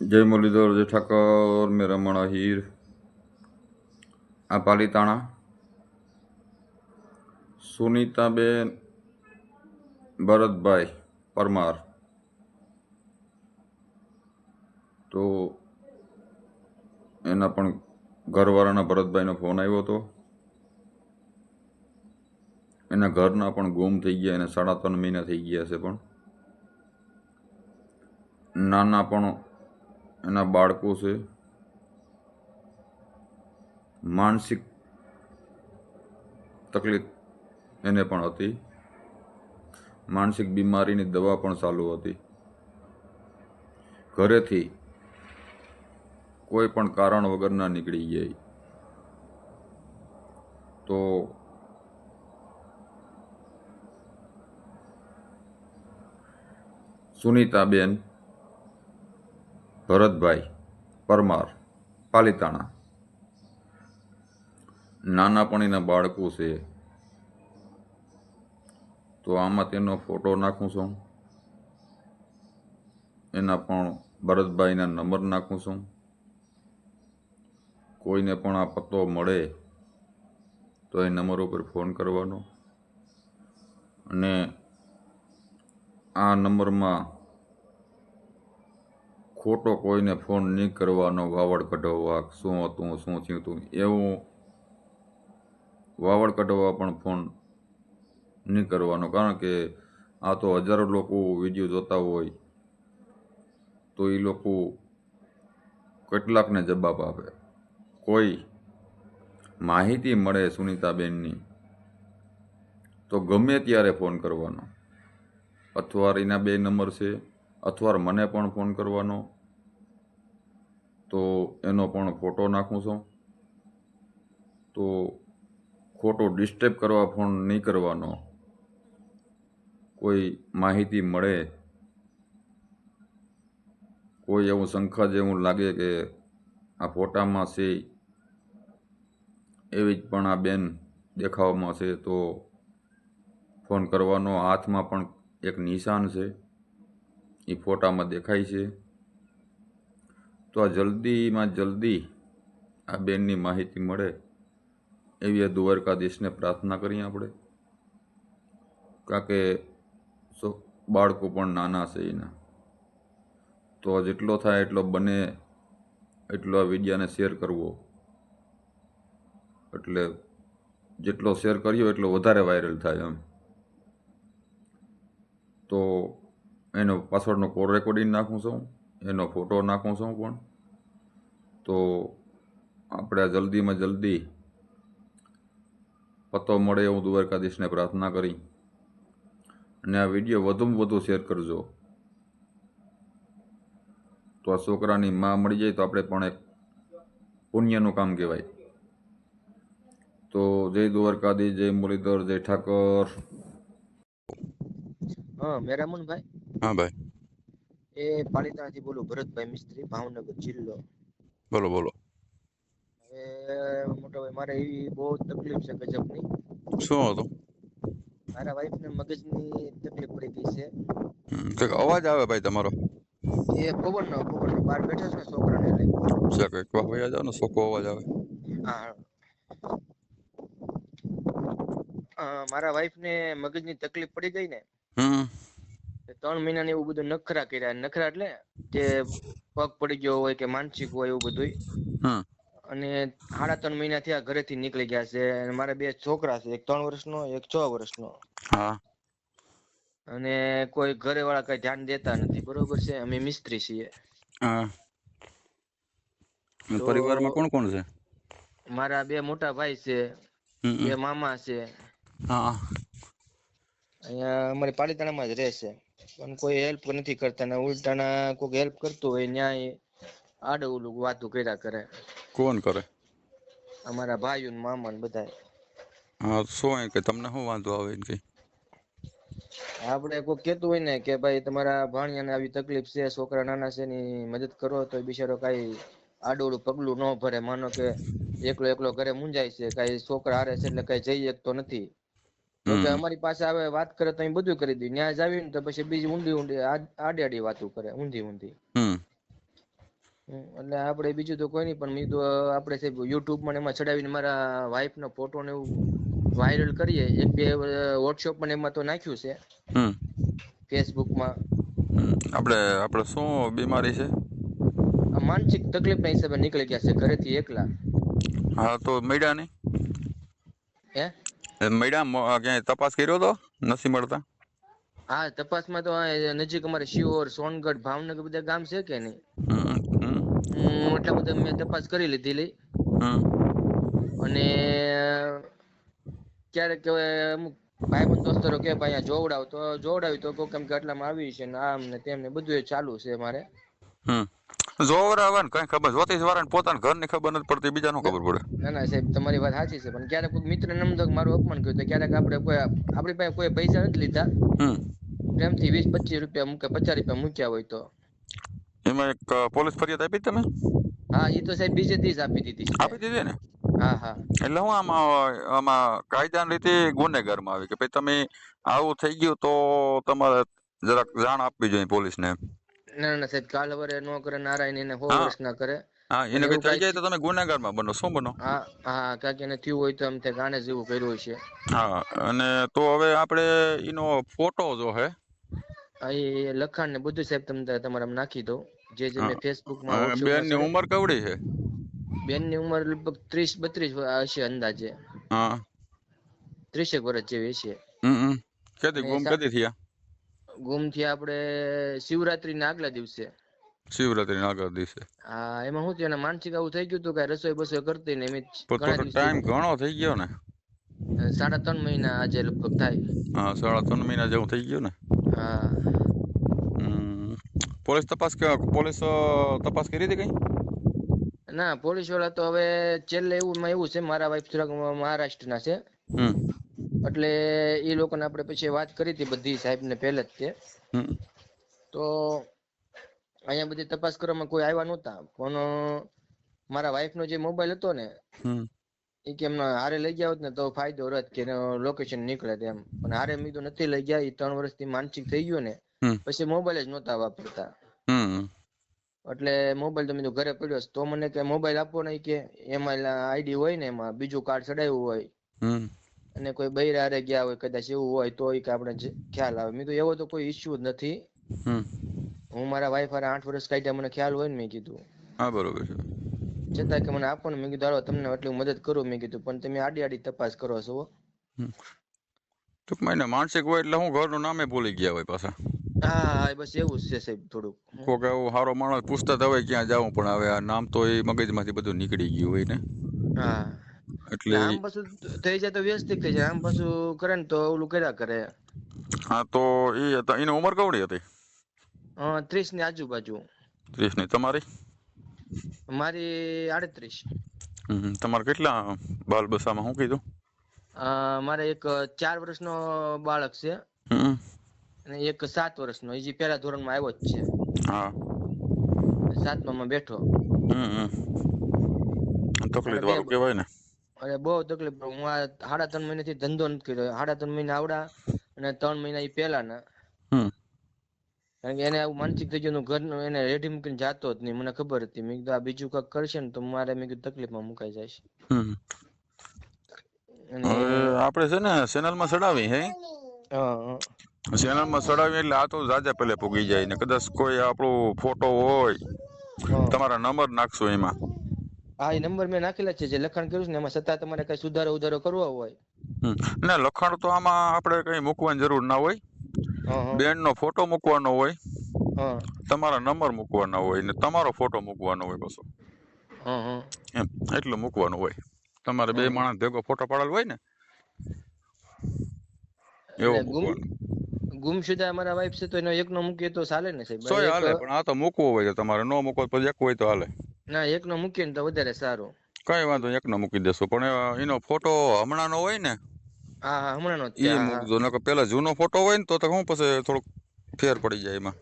જય મુરલીધર, જય ઠાકર, મેં રમણ અહીર. આ પાલીતાણા. સુનીતાબેન ભરતભાઈ પરમાર. તો એના પણ ઘરવાળાના ભરતભાઈનો ફોન આવ્યો હતો. એના ઘરના પણ ગુમ થઈ ગયા, એને સાડા ત્રણ મહિના થઈ ગયા છે પણ. નાના પણ એના બાળકો છે. માનસિક તકલીફ એને પણ હતી. માનસિક બીમારીની દવા પણ ચાલુ હતી. ઘરેથી કોઈ પણ કારણ વગર ના નીકળી ગઈ. તો સુનીતાબેન ભરતભાઈ પરમાર, પાલીતાણા. નાનાપણીના બાળકો છે. તો આમાં તેનો ફોટો નાખું છું. એના પણ ભરતભાઈના નંબર નાખું છું. કોઈને પણ આ પત્તો મળે તો એ નંબર ઉપર ફોન કરવાનો. અને આ નંબરમાં ખોટો કોઈને ફોન નહીં કરવાનો, વાવડ કઢાવવા, શું હતું, શું થયું હતું, એવું વાવડ કઢાવવા પણ ફોન નહીં કરવાનો. કારણ કે આ તો હજારો લોકો વીડિયો જોતા હોય, તો એ લોકો કેટલાકને જવાબ આપે. કોઈ માહિતી મળે સુનીતાબેનની, તો ગમે ત્યારે ફોન કરવાનો. અથવા એના બે નંબર છે અથવા મને પણ ફોન કરવાનો, તો એનો પણ ફોટો નાખું છું. તો ખોટો ડિસ્ટર્બ કરવા ફોન નહીં કરવાનો. કોઈ માહિતી મળે, કોઈ એવું શંખા જેવું લાગે કે આ ફોટામાં છે, એવી જ પણ આ બેન દેખાવામાં છે, તો ફોન કરવાનો હાથમાં પણ એક નિશાન છે. એ ફોટામાં દેખાય છે. તો આ જલ્દીમાં જલ્દી આ બેનની માહિતી મળે એવી આ દ્વારકાધીશને પ્રાર્થના કરીએ આપણે. કારણ કે સો, બાળકો પણ નાના છે એના. તો જેટલો થાય એટલો બને એટલો આ વિડીયાને શેર કરવો. એટલે જેટલો શેર કર્યો એટલો વધારે વાયરલ થાય એમ. તો એનો પાછળનો કોલ રેકોર્ડિંગ નાખું છું, એનો ફોટો નાખું છું પણ. તો આપણે જલ્દીમાં જલ્દી પતો મળે હું દ્વારકાધીશને પ્રાર્થના કરી. અને આ વીડિયો વધુમાં વધુ શેર કરજો. તો આ છોકરાની માં મળી જાય તો આપણે પણ એક પુણ્યનું કામ કહેવાય. તો જય દ્વારકાધીશ, જય મુરલીધર, જય ઠાકર. હા, મેરામુનભાઈ. હા ભાઈ. એ પાલિતાણાથી બોલું ભરતભાઈ મિસ્ત્રી ભાવનગર જિલ્લો. બોલો બોલો. હવે મોટો ભાઈ મારે એવી બહુ તકલીફ છે ગજબની. શું હતું? મારા વાઈફને મગજની તકલીફ પડી ગઈ છે. કંઈક અવાજ આવે ભાઈ તમારો. એ પવનનો પવનનો બહાર બેઠા છે ને છોકરાને લઈ. છે કંઈક વાહ જાવ ને સોકો અવાજ આવે. હા મારા વાઈફને મગજની તકલીફ પડી ગઈ ને? હમ. ત્રણ મહિના એવું બધું નખરા કર્યા. નખરા એટલે કે પગ પડી ગયો હોય કે માનસિક હોય એવું બધું અને સાડા ત્રણ મહિના થયા ઘરેથી નીકળી ગયા છે. અને મારે બે છોકરા છે. એક ત્રણ વર્ષનો એક છ વર્ષનો. અને કોઈ ઘરે વાળા કઈ ધ્યાન દેતા નથી. બરોબર છે? અમે મિસ્ત્રી છીએ. પરિવારમાં કોણ કોણ છે? મારા બે મોટા ભાઈ છે. બે મામા છે. હા. અહીંયા અમારી પાલીતાણામાં જ રહે છે. પણ કોઈ હેલ્પ નથી કરતા ને ઉલટાના કોઈ હેલ્પ કરતું હોય ન્યાય આડું વાતું કર્યા કરે. કોણ કરે? અમારા ભાઈઓ ને મામા ને બધા હા શું કે તમને શું વાંધો આવે કઈ? આપણે કોઈ કહેતું હોય ને કે ભાઈ તમારા ભાણિયાને આવી તકલીફ છે છોકરા નાના છે ની મદદ કરો તો બિચારો કઈ આડોળું પગલું ન ભરે. માનો કે એકલો એકલો ઘરે મુંજાય છે કઈ છોકરા હારે છે એટલે કઈ જઈ શકતો નથી. તો કે અમારી પાસે આવે વાત કરે તો બધું કરી દઈએ ન્યાય જાવી ને તો પછી બીજી ઊંડી ઊંડી આડી આડી વાતો કરે ઊંધી ઊંધી. એટલે આપણે બીજું તો કોઈ નહીં પણ મેં તો આપણે સાહેબ યુટ્યુબમાં એમાં ચડાવીને મારા વાઈફ નો ફોટો ને એવું વાયરલ કરીએ. એક બે વોટ્સઅપમાં એમાં તો નાખ્યું છે. ફેસબુકમાં. આપણે આપણે શું બીમારી છે? આ માનસિક તકલીફ ના હિસાબે નીકળી ગયા છે ઘરેથી એકલા. હા તો મળ્યા નહીં? હે? મ- ક્યાંય તપાસ કર્યો તો? નથી મળતા? હા તપાસમાં તો નજીક અમારે શિહોર સોનગઢ ભાવનગર બધા ગામ છે કે નહીં? એટલા બધા મેં તપાસ કરી લીધેલી હમ. અને ક્યારેક અમુક ભાઈબંધ દોસ્તરો કે ભાઈ જોવડાવ તો જોવડાવી તો કેમ કે આટલામાં આવી છે ને આમ ને તેમ ને બધું ચાલુ છે મારે. હમ. જોવરાવાને કઈ ખબર. જોતી વાળાને પોતાના ઘરની ખબર નથી પડતી બીજાનું ખબર પડે? ના ના સાહેબ તમારી વાત સાચી છે પણ ક્યારેક કોઈ મિત્ર નમદક મારું અપમાન કર્યું તો ક્યારેક આપણે કોઈ આપણી પાસે કોઈ પૈસા નથી લીધા. પ્રેમથી વીસ પચીસ રૂપિયા મૂકે પચાસ રૂપિયા મૂક્યા હોય તો. એમાં એક પોલીસ ફરિયાદ આપી તમે? હા એ તો સાહેબ બીજે દિવસ આપી દીધી આપી દીધી ને? હા હા. એટલે હું આમાં આમાં કાયદાની રીતે ગુનેગારમાં આવી કે ભાઈ તમે આવું થઈ ગયું તો તમારે જરાક જાણ આપવી જોઈએ પોલીસને ના ના સાહેબ કાલ વરે નો કરે નારાયણ એને સો વર્ષ ના કરે. હા એને કઈ થઈ જાય તો તમે ગુનેગારમાં બનો. શું બનો? હા હા કાંઈક એને થયું હોય તો એમ તે ગાણે જેવું કર્યું છે હા અને તો હવે આપણે એનો ફોટો જો હે. એ લખાણ ને બધું સાહેબ તમને તમારા નાખી દો જે જે મેં ફેસબુકમાં બેનની ઉંમર કેવડી છે? બેનની ઉંમર લગભગ ત્રીસ બત્રીસ હશે અંદાજે. હા. ત્રીસેક વર્ષ જેવી હશે. હમ હમ. કેદી ગુમ સા- થયા? ગુમ થયા આપણે શિવરાત્રી ના આગલા દિવસે. શિવરાત્રી ના આગળ દિવસે. હા એમાં શું થયું? માનસિક આવું થઈ ગયું હતું કે રસોઈ બસોઈ કરતી ને એમ ટાઈમ ઘણો થઈ ગયો ને. સાડા ત્રણ મહિના આજે લગભગ થાય. હા સાડા ત્રણ મહિના જેવું થઈ ગયું ને. હા. પોલીસ તપાસ પોલીસ તપાસ કરી હતી કઈ? ના પોલીસવાળા તો હવે છેલ્લે એવું એવું છે મારા વાઈફ થોડાક મહારાષ્ટ્રના છે. હમ. એટલે એ લોકોને આપણે પછી વાત કરી હતી બધી સાહેબ ને પહેલે જ તે તો અહીંયા બધી તપાસ કરવામાં કોઈ આવ્યા નહોતા. પણ મારા વાઈફ નો જે મોબાઈલ હતો ને એ કે એમને હારે લઈ ગયા હોત ને તો ફાયદો રત કે લોકેશન નીકળે એમ પણ હારે મેં તો નથી લઈ ગયા એ ત્રણ વર્ષથી માનસિક થઈ ગયું ને પછી મોબાઈલ જ નહોતા વાપરતા. એટલે મોબાઈલ તો મેં ઘરે પડ્યો તો મને કે મોબાઈલ આપો નહીં કે એમાં આઈડી હોય ને એમાં બીજું કાર્ડ ચડાવ્યું હોય. અને કોઈ બૈરા હારે ગયા હોય કદાચ એવું હોય તો કે આપણે ખ્યાલ આવે. મેં તો એવો તો કોઈ ઇસ્યુ જ નથી. હું મારા વાઈફ હારે આઠ વર્ષ કાઢ્યા મને ખ્યાલ હોય ને મેં કીધું. હા બરોબર છે. છતાં કે મને આપો ને મેં કીધું હાલો તમને એટલી મદદ કરું મેં કીધું. પણ તમે આડી આડી તપાસ કરો છો. ટૂંકમાં એને માનસિક હોય એટલે હું ઘરનું નામે ભૂલી ગયા હોય પાછા. હા બસ એવું જ છે સાહેબ થોડુંક. કોક એવું સારો માણસ પૂછતા હોય ક્યાં જાવું પણ હવે આ નામ તો એ મગજમાંથી બધું નીકળી ગયું હોય ને. હા. એટલે આમ પાછું થઈ જાય તો વ્યવસ્થિત થઈ જાય. આમ પાછું કરે ને તો ઓલું કર્યા કરે. હા તો એ હતા. એની ઉંમર કેવડી હતી? ત્રીસની આજુબાજુ. ત્રીસની તમારી? મારી આડત્રીસ. તમારે કેટલા બાલ બસામાં શું કીધું મારે એક ચાર વર્ષનો બાળક છે. અને એક સાત વર્ષનો. એ જે પહેલા ધોરણમાં આવ્યો જ છે. હા. સાતમામાં બેઠો. તકલીફ વાળું કહેવાય ને. અરે બહુ તકલીફ હું આ સાડા ત્રણ મહિનાથી ધંધો નથી કર્યો. સાડા ત્રણ મહિના આવડા અને ત્રણ મહિના એ પહેલાના. ના કારણ કે એને આવું માનસિક થઈ ગયું ઘરનું એને રેડી મૂકીને જાતો જ નહીં. મને ખબર હતી. મેં કીધું આ બીજું કાંઈક કરશે ને તો મારે મેં કીધું તકલીફમાં મુકાઈ જાય હમ. અને હવે આપણે છે ને ચેનલમાં ચડાવી હા. ચેનલમાં ચડાવી એટલે આ તો જાજા પેલે પૂગી જાય ને. કદાચ કોઈ આપણો ફોટો હોય તમારા નંબર નાખશો એમાં. હા એ નંબર મેં નાખેલા છે જે લખાણ કર્યું છે ને એમાં છતાં તમારે કઈ સુધારો ઉધારો કરવો હોય. ના લખાણ તો આમાં આપણે કઈ મૂકવાની જરૂર ના હોય. બેન નો ફોટો મૂકવાનો હોય. તમારા નંબર મૂકવાના હોય ને તમારો ફોટો મૂકવાનો હોય બસો. એમ એટલું મૂકવાનું હોય. તમારે બે માણસ ભેગો ફોટો પાડેલો હોય ને એવો મૂકવાનો. ગુમશુદા મારા વાઈફ છે તો એનો એકનો મૂકીએ તો ચાલે ને સાહેબ? હાલે પણ આ તો મૂકવો હોય તમારે નો મૂકવો તો એક હોય તો હાલે. ના એકનો મૂકીને તો વધારે સારું. કઈ વાંધો એકનો મૂકી દેશો. પણ એનો ફોટો હમણાંનો હોય ને હા હા હમણાંનો જ એ. મૂકજો. નકર પેલા જૂનો ફોટો હોય ને તો તો હું પછી થોડુંક ફેર પડી જાય એમાં.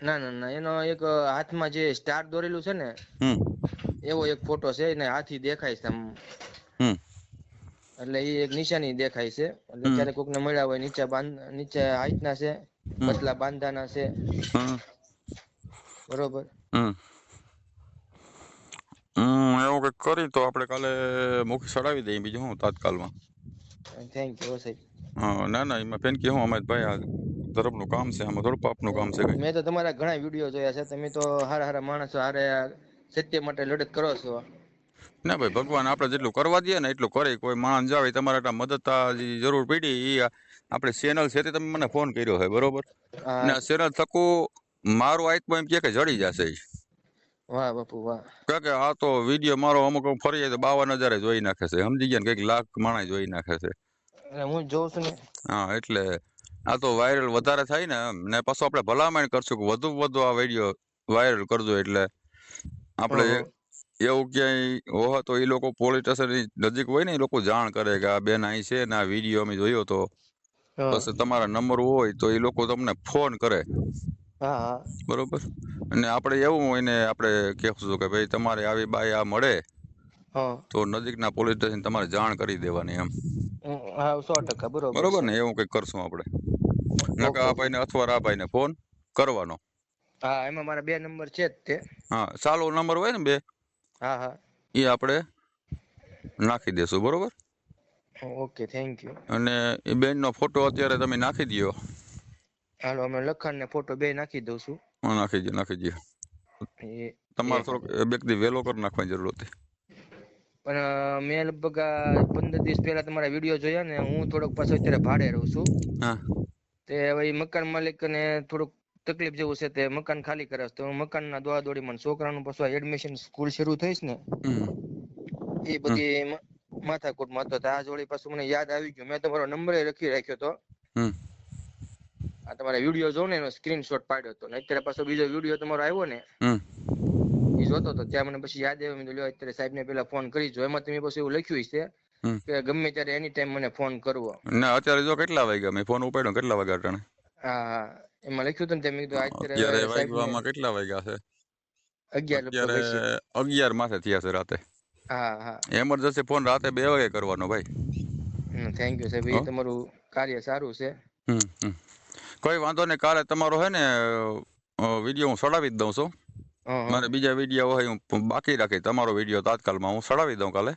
ના ના ના એનો એક હાથમાં જે સ્ટાર દોરેલું છે ને હમ. એવો એક ફોટો છે એને હાથી દેખાય છે આમ. હમ. એટલે એ એક નિશાની દેખાય છે. એટલે જ્યારે કોકને મળ્યા હોય નીચે બાંધ નીચે હાઈટના છે પતલા બાંધાના છે. બરોબર. હમ. એવું કંઈક કરી તો આપણે કાલે મુખી ચડાવી દઈએ બીજું હું તાત્કાલમાં. થેન્ક યુ સાહેબ. હા ના ના એમાં પેન કે હું અમે ભાઈ આ ધર્મનું કામ છે આમાં થોડું પાપનું કામ છે કઈ મેં તો તમારા ઘણા વીડિયો જોયા છે તમે તો હારા હારા માણસો હારે સત્ય માટે લડત કરો છો. ના ભાઈ ભગવાન આપણે જેટલું કરવા દઈએ ને એટલું કરે. કોઈ માણસ જાવે તમારે એટલા મદદ જે જરૂર પડી એ આપણે ચેનલ છે તે તમે મને ફોન કર્યો છે બરોબર? ને ચેનલ થકું મારું આત્મા એમ કે જડી જશે. વાહ બાપુ વાહ. કે આ તો વીડિયો મારો અમુક ફરી જાય તો બાવન હજારે જોઈ નાખે છે. સમજી ગયા ને કંઈક લાખ માણસ જોઈ નાખે છે. હું જોઉં છું ને. હા એટલે આ તો વાયરલ વધારે થાય ને ને પાછું આપણે ભલામણ કરશું કે વધુ વધુ આ વીડિયો વાયરલ કરજો એટલે આપણે હં, હં. એવું ક્યાંય હોય તો એ લોકો પોલીસ સ્ટેશન નજીક હોય ને એ લોકો જાણ કરે કે આ બેન અહીં છે ને આ વીડિયો અમે જોયો તો. પછી તમારા નંબર હોય તો એ લોકો તમને ફોન કરે. હા બરોબર? અને આપણે એવું એને આપણે કહેશું કે ભાઈ તમારે આવી બાઈ આ મળે તો નજીકના પોલીસ સ્ટેશન તમારે જાણ કરી દેવાની એમ. હા સો ટકા બરોબર બરોબર ને? એવું કંઈક કરશું આપણે. નકા આ ભાઈ ભાઈને અથવા આ ભાઈને ફોન કરવાનો. હા એમાં મારા બે નંબર છે જ તે. હા ચાલો નંબર હોય ને બે? હા હા. એ આપણે નાખી દેશું બરોબર? Okay thank you. અને એ બેનનો ફોટો અત્યારે તમે નાખી દ્યો. હાલો અમે લખાણ ને ફોટો બે નાખી દઉં છું. હા, નાખી દે નાખી દે. એ તમારે એ થોડોક બે દી વહેલો કરી નાખવાની જરૂર હતી પણ મેં લગભગ આ પંદર દિવસ પહેલા તમારા વીડિયો જોયા ને હું થોડોક પાછો અત્યારે ભાડે રહું છું. હા. તે હવે ઈ મકાન માલિક ને થોડુંક તકલીફ જેવું છે તે મકાન ખાલી કરે છે. તો મકાનના દોડા દોડીમાં ને છોકરાનું પાછું એડમિશન સ્કૂલ શરૂ થઈશ ને હમ. એ બધી મ- માથાકૂટમાં હતો. તો આ જોડી પાછું મને યાદ આવી ગયું. મેં તમારો નંબર લખી રાખ્યો તો હમ. આ તમારા વીડિયો જો ને એનો સ્ક્રીનશોટ પાડ્યો હતો. ને અત્યારે પાછો બીજો વીડિયો તમારો આવ્યો ને એ જોતો હતો. ત્યાં મને પછી યાદ આવ્યું મેં લ્યો અત્યારે સાહેબને પેલા ફોન કરી જો. એમાં તમે પછી એવું લખ્યું છે કે ગમે ત્યારે એની ટાઈમ મને ફોન કરવો. ના અત્યારે જો કેટલા વાગ્યા? મેં ફોન ઉપાડ્યો કેટલા વાગ્યા અટાણે? હા એમાં લખ્યું હતું ને તે કીધું અત્યારે વાગ્યામાં કેટલા વાગ્યા છે? અગિયાર અગિયાર માથે થયા છે રાતે. હા હા. એમરજન્સી ફોન રાતે બે વાગે કરવાનો ભાઈ. થેન્ક યુ સાહેબ. એ તમારું કાર્ય સારું છે. હમ હમ. કોઈ વાંધો નહીં કાલે તમારો હે ને વીડિયો હું સડાવી જ દઉં છું. મારે બીજા વીડિયો હોય હું બાકી રાખી તમારો વીડિયો તાત્કાલમાં હું સડાવી દઉં કાલે.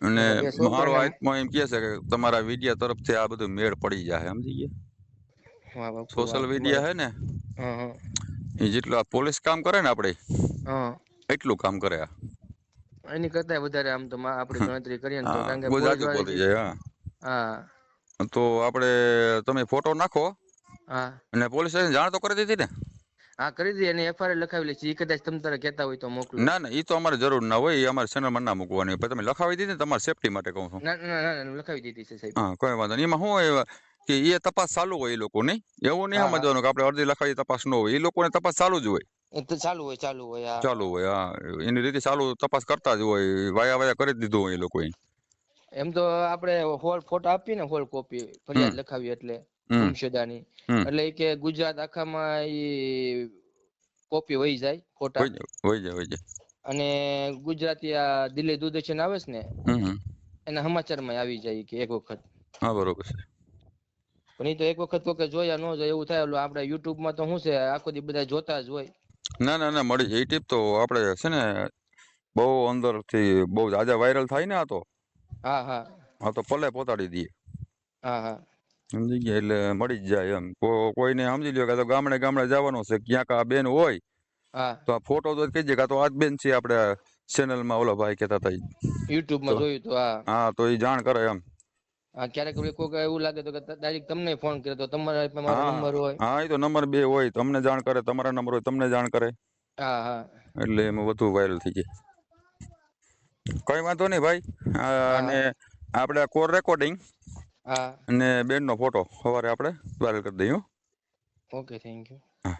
અને. મારો આત્મા એમ કહે છે કે તમારા વિડીયા તરફથી આ બધું મેળ પડી જાય સમજી ગયા? સોશિયલ મીડિયા હે ને. એ જેટલું આ પોલીસ કામ કરે ને આપણે એટલું કામ કરે આ. એની કરતા વધારે આમ તો આપણે ગણતરી કરીએ ને તો કારણ કે બહુ જાજુ પડી જાય હા. હા. તો આપણે તમે ફોટો નાખો હા. અને પોલીસ સ્ટેશન જાણ તો કરી દીધી ને? હા કરી દીધી. અને એફઆઈઆર લખાવેલી છે. એ કદાચ તમે તારે કહેતા હોય તો મોકલો. ના ના એ તો અમારે જરૂર ના હોય. એ અમારે ચેનલમાં ના મૂકવાની. પણ તમે લખાવી દીધી ને તમારી સેફટી માટે કહું છું. ના ના લખાવી દીધી છે સાહેબ. હા કોઈ વાંધો નહીં. એમાં શું કે એ તપાસ ચાલુ હોય એ લોકોની? એવું નહીં. સમજવાનું કે આપણે અરજી લખાવી તપાસ ન હોય. એ લોકોને તપાસ ચાલુ જ હોય. ચાલુ હોય ચાલુ હોય ચાલુ હોય હા. એની રીતે ચાલુ તપાસ કરતા જ હોય. વાયા વાયા કરી દીધું હોય એ લોકોએ. એમ તો આપણે હોલ ફોટો આપીએ ને હોલ કોપી ફરિયાદ લખાવી એટલે. ગુમશુદાની એટલે કે ગુજરાત આખામાં ઈ કોપી વહી જાય ફોટા વહી જાય વહી જાય અને ગુજરાતી આ દિલ્હી દૂરદર્શન આવે છે ને. એના સમાચારમાં આવી જાય કે એક વખત. હા બરોબર છે. પણ તો એક વખત કોકે જોયા ન જોયા એવું થાય. આપણે યુટ્યુબમાં તો શું છે આખો દી બધા જોતા જ હોય. ના ના ના મળી જાય એ ટીપ તો આપણે છે ને બહુ અંદરથી બહુ જાજા વાયરલ થાય ને આ તો. હા હા. આ તો પલે પોતાડી દઈએ. હા હા. સમજી ગયા એટલે મળી જ જાય એમ. કોઈને સમજી લ્યો કે તો ગામડે ગામડે જવાનું છે ક્યાંક આ બેન હોય તો આ ફોટો તો કહી દે કે આ તો આ જ બેન છે આપણે ચેનલમાં ઓલો ભાઈ કહેતા હતા ઈ. યુટ્યુબમાં જોયું તો હા. હા તો એ જાણ કરે એમ. હા ક્યારેક વળી એવું લાગે તો કે ડાયરેક્ટ તમને ફોન કરે તો તમારા નંબર હોય. હા એ તો નંબર બે હોય તમને જાણ કરે તમારા નંબર હોય તમને જાણ કરે. હા હા. એટલે એમાં વધુ વાયરલ થઈ જાય કઈ વાંધો નહીં ભાઈ. અને આપણે કોર રેકોર્ડિંગ હા. અને બેનનો ફોટો સવારે આપણે વાયરલ કરી દઈએ ઓકે થેન્ક યુ. હા.